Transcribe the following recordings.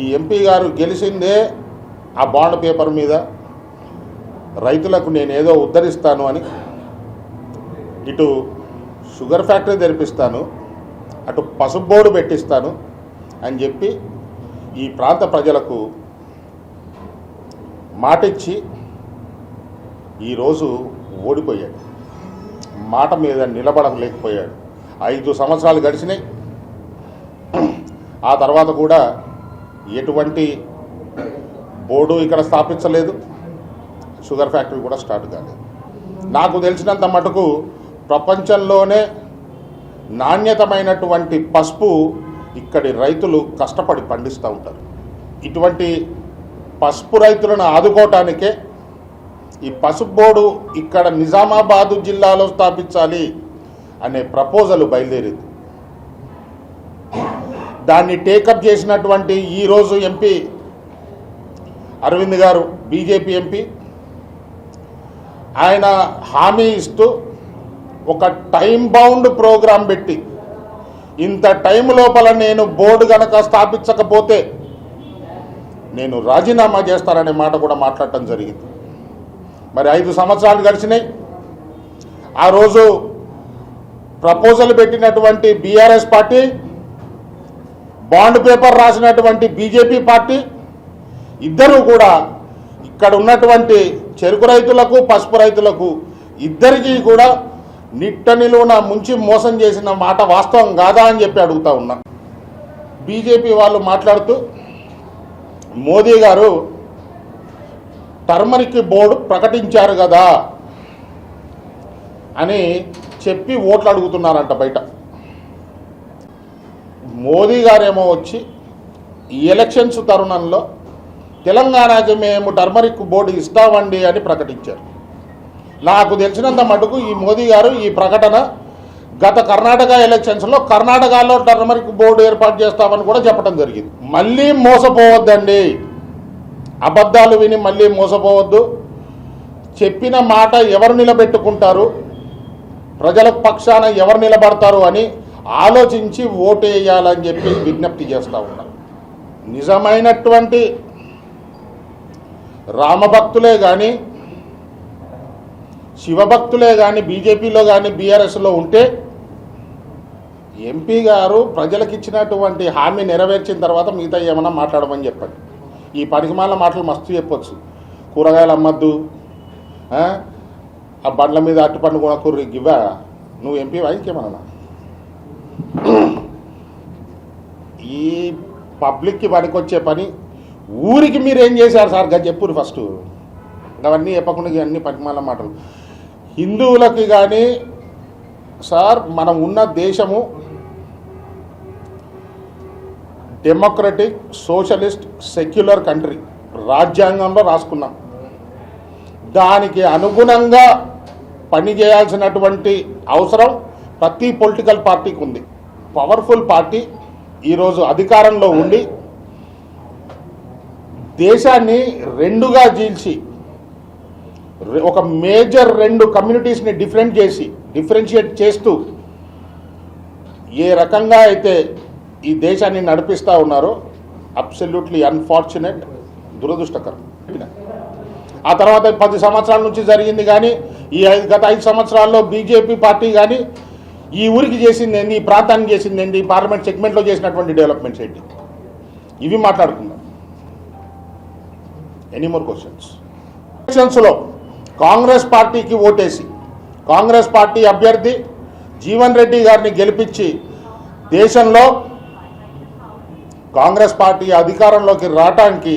ఈ ఎంపీ గారు గెలిచిందే ఆ బాండ్ పేపర్ మీద. రైతులకు నేనేదో ఉద్ధరిస్తాను అని ఇటు షుగర్ ఫ్యాక్టరీ తెరిపిస్తాను అటు పసుపు బోర్డు పెట్టిస్తాను అని చెప్పి ఈ ప్రాంత ప్రజలకు మాటిచ్చి ఈరోజు ఓడిపోయాడు. మాట మీద నిలబడలేకపోయాడు ఐదు సంవత్సరాలు గడిచినాయి. ఆ తర్వాత కూడా ఎటువంటి బోర్డు ఇక్కడ స్థాపించలేదు. షుగర్ ఫ్యాక్టరీ కూడా స్టార్ట్ కాలేదు. నాకు తెలిసినంత మటుకు ప్రపంచంలోనే నాణ్యతమైనటువంటి పసుపు ఇక్కడి రైతులు కష్టపడి పండిస్తూ ఉంటారు. ఇటువంటి పసుపు రైతులను ఆదుకోవటానికే ఈ పసుపు బోర్డు ఇక్కడ నిజామాబాదు జిల్లాలో స్థాపించాలి అనే ప్రపోజల్ బయలుదేరింది. దాన్ని టేకప్ చేసినటువంటి ఈరోజు ఎంపీ అరవింద్ గారు బీజేపీ ఎంపీ. ఆయన హామీ ఇస్తూ ఒక టైం బౌండ్ ప్రోగ్రాం పెట్టి ఇంత టైం లోపల నేను బోర్డు గనక స్థాపించకపోతే నేను రాజీనామా చేస్తాననే మాట కూడా మాట్లాడటం జరిగింది. మరి ఐదు సంవత్సరాలు గడిచినాయి. ఆ రోజు ప్రపోజల్ పెట్టినటువంటి బీఆర్ఎస్ పార్టీ బాండ్ పేపర్ రాసినటువంటి బీజేపీ పార్టీ ఇద్దరూ కూడా ఇక్కడ ఉన్నటువంటి చెరుకు రైతులకు పసుపు రైతులకు ఇద్దరికీ కూడా నిట్ట నిలువున ముంచి మోసం చేసిన మాట వాస్తవం కాదా అని చెప్పి అడుగుతా ఉన్నా. బీజేపీ వాళ్ళు మాట్లాడుతూ మోదీ గారు టర్మరిక్ బోర్డు ప్రకటించారు కదా అని చెప్పి ఓట్లు అడుగుతున్నారంట బయట. మోదీ గారేమో వచ్చి ఈ ఎలక్షన్స్ తరుణంలో తెలంగాణకి మేము టర్మరిక్ బోర్డు ఇస్తామండి అని ప్రకటించారు. నాకు తెలిసినంత మటుకు ఈ మోదీ గారు ఈ ప్రకటన గత కర్ణాటక ఎలక్షన్స్లో కర్ణాటకలో టర్మరిక్ బోర్డు ఏర్పాటు చేస్తామని కూడా చెప్పడం జరిగింది. మళ్ళీ మోసపోవద్దండి. అబద్ధాలు విని మళ్ళీ మోసపోవద్దు. చెప్పిన మాట ఎవరు నిలబెట్టుకుంటారు? ప్రజల పక్షాన ఎవరు నిలబడతారు అని ఆలోచించి ఓటేయాలని చెప్పి విజ్ఞప్తి చేస్తూ ఉన్నా. నిజమైనటువంటి రామభక్తులే కానీ శివభక్తులే కానీ బీజేపీలో కానీ బీఆర్ఎస్లో ఉంటే ఎంపీ గారు ప్రజలకు ఇచ్చినటువంటి హామీ నెరవేర్చిన తర్వాత మిగతా ఏమైనా మాట్లాడమని చెప్పండి. ఈ పనికిమాల మాటలు మస్తు చెప్పొచ్చు. కూరగాయలు అమ్మద్దు ఆ? బండ్ల మీద అట్టుపండు కొనకూర్రి గివ్వా నువ్వు ఎంపీ వాయికేమన్నా ఈ పబ్లిక్కి పనికొచ్చే పని ఊరికి మీరు ఏం చేశారు సార్? గది చెప్పురు ఫస్ట్. అవన్నీ చెప్పకుండా అన్ని పనిమాల మాటలు. హిందువులకి కానీ సార్ మనం ఉన్న దేశము డెమోక్రటిక్ సోషలిస్ట్ సెక్యులర్ కంట్రీ రాజ్యాంగంలో రాసుకున్నాం. దానికి అనుగుణంగా పనిచేయాల్సినటువంటి అవసరం ప్రతి పొలిటికల్ పార్టీకి ఉంది. పవర్ఫుల్ పార్టీ ఈరోజు అధికారంలో ఉండి దేశాన్ని రెండుగా చీల్చి ఒక మేజర్ రెండు కమ్యూనిటీస్ని డిఫరెంట్ చేసి డిఫరెన్షియేట్ చేస్తూ ఏ రకంగా అయితే ఈ దేశాన్ని నడిపిస్తూ ఉన్నారో అబ్సల్యూట్లీ అన్ఫార్చునేట్ దురదృష్టకరం. ఆ తర్వాత పది సంవత్సరాల నుంచి జరిగింది కానీ ఈ ఐదు గత ఐదు సంవత్సరాల్లో బీజేపీ పార్టీ కానీ ఈ ఊరికి చేసింది ఏంటి ఈ ప్రాంతానికి చేసింది ఏంటి పార్లమెంట్ సెగ్మెంట్లో చేసినటువంటి డెవలప్మెంట్స్ ఏంటి? ఇవి మాట్లాడుకుందాం. ఎనీ మోర్ క్వశ్చన్స్ ఎలక్షన్స్లో కాంగ్రెస్ పార్టీకి ఓటేసి కాంగ్రెస్ పార్టీ అభ్యర్థి జీవన్ రెడ్డి గారిని గెలిపించి దేశంలో కాంగ్రెస్ పార్టీ అధికారంలోకి రావటానికి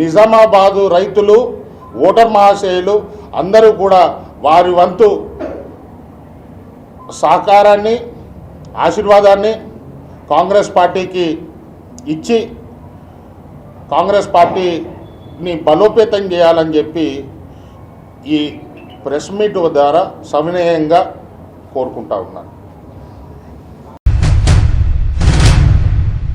నిజామాబాదు రైతులు ఓటర్ మహాశయులు అందరూ కూడా వారి వంతు సహకారాన్ని ఆశీర్వాదాన్ని కాంగ్రెస్ పార్టీకి ఇచ్చి కాంగ్రెస్ పార్టీని బలోపేతం చేయాలని చెప్పి ఈ ప్రెస్ మీట్ ద్వారా సవినయంగా కోరుకుంటా ఉన్నాను.